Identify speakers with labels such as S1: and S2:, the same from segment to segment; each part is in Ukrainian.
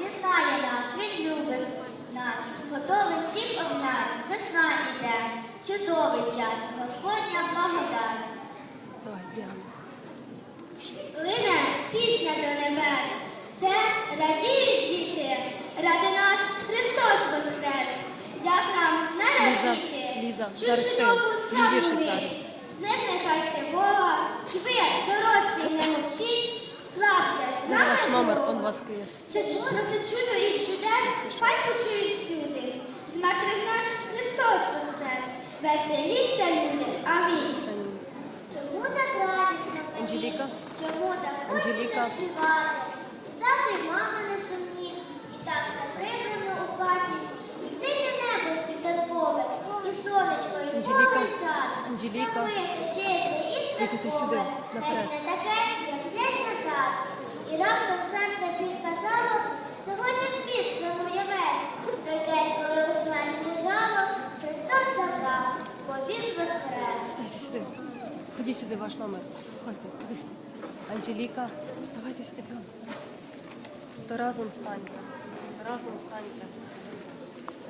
S1: Він знає нас, він любить нас, готовий всіх обняти. Весна іде, чудовий час, Господня благодать. Лине пісня до небес. Це радіють діти, ради наш Христос воскрес. Як нам нову
S2: Твій
S1: славу
S2: зараз.
S1: З ним нехай тривога,
S2: Ваш номер, он воскрес.
S1: Це чудо, це чудо і чудес, хай почують всюди. З мертвих наш Христос воскрес. Веселіться, люди. Амінь. Чому так радісно?
S2: Анжеліка?
S1: Чому так
S2: Анжеліка?
S1: співати? І тато, і мама не сумні, і так заприбрано у хаті, і синє небо світанкове, і сонечко, і
S2: Анжеліка?
S1: поле сад.
S2: Анжеліка?
S1: Самите, чисте і святкове,
S2: сюди, наперед. Ставайте сюди. Ходіть сюди, ваш номер. Ходьте, ходи сюди. Анжеліка, ставайте сюди прямо. То разом станьте. Разом станьте.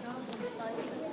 S2: Разом станьте.